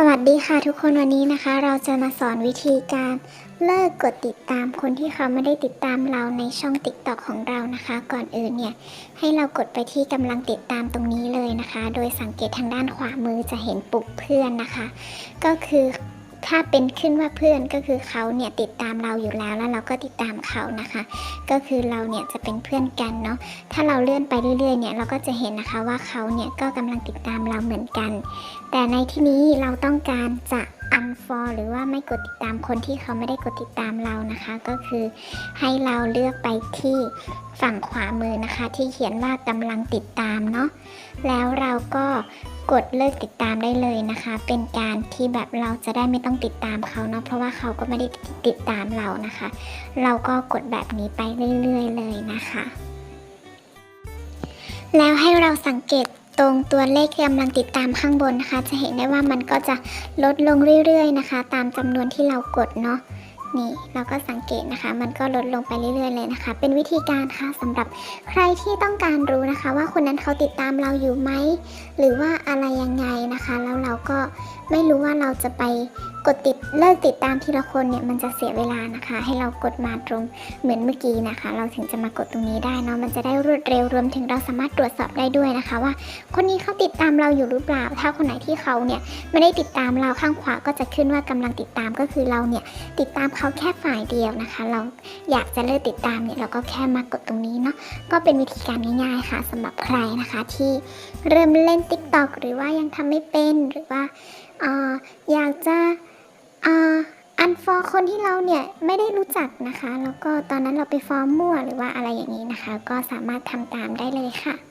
สวัสดีค่ะทุกคนวันนี้นะคะ เราจะมาสอนวิธีการเลิกกดติดตามคนที่เขาไม่ได้ติดตามเราในช่อง t ิ k t o k ของเรานะคะ ก่อนอื่นเนี่ยให้เรากดไปที่กำลังติดตามตรงนี้เลยนะคะ โดยสังเกตทางด้านขวามือจะเห็นปุกเพื่อนนะคะ ก็คือ ถ้าเป็นขึ้นว่าเพื่อนก็คือเขาเนี่ยติดตามเราอยู่แล้วแล้วเราก็ติดตามเขานะคะ ก็คือเราเนี่ยจะเป็นเพื่อนกันเนาะถ้าเราเลื่อนไปเรื่อยๆเนี่ยเราก็จะเห็นนะคะว่าเขาเนี่ยก็กำลังติดตามเราเหมือนกัน แต่ในที่นี้เราต้องการจะ unfollow หรือว่าไม่กดติดตามคนที่เขาไม่ได้กดติดตามเรานะคะ ก็คือให้เราเลือกไปที่ฝั่งขวามือนะคะ ที่เขียนว่ากำลังติดตามเนาะแล้วเราก็กดเลิกติดตามได้เลยนะคะ เป็นการที่แบบเราจะได้ไม่ต้องติดตามเขาเนาะเพราะว่าเขาก็ไม่ได้ติดตามเรานะคะ เราก็กดแบบนี้ไปเรื่อยๆเลยนะคะ แล้วให้เราสังเกต ตรงตัวเลขที่กำลังติดตามข้างบนนะคะ จะเห็นได้ว่ามันก็จะลดลงเรื่อยๆนะคะ ตามจำนวนที่เรากดเนาะนี่เราก็สังเกตนะคะ มันก็ลดลงไปเรื่อยๆเลยนะคะ เป็นวิธีการค่ะสำหรับใครที่ต้องการรู้นะคะ ว่าคนนั้นเขาติดตามเราอยู่ไหมหรือว่าอะไรยังไงนะคะ แล้วเราก็ไม่รู้ว่าเราจะไป กดติดเลิกติดตามทีละคนเนี่ยมันจะเสียเวลานะคะ ให้เรากดมาตรงเหมือนเมื่อกี้นะคะ เราถึงจะมากดตรงนี้ได้เนาะมันจะได้รวดเร็วรวมถึงเราสามารถตรวจสอบได้ด้วยนะคะ ว่า คนนี้เขาติดตามเราอยู่หรือเปล่า ถ้าคนไหนที่เขาเนี่ยไม่ได้ติดตามเราข้างขวาก็จะขึ้นว่ากำลังติดตามก็คือเราเนี่ยติดตามเขาแค่ฝ่ายเดียวนะคะ เราอยากจะเลิกติดตามเนี่ยเราก็แค่มากดตรงนี้เนาะก็เป็นวิธีการง่ายๆค่ะสำหรับใครนะคะที่เริ่มเล่น Tik t o อกหรือว่ายังทำไม่เป็นหรือว่า อ่ออยากจะอ่าอันฟอร์คนที่เราเนี่ยไม่ได้รู้จักนะคะ แล้วก็ตอนนั้นเราไปฟอร์มมั่วหรือว่าอะไรอย่างนี้นะคะ ก็สามารถทำตามได้เลยค่ะ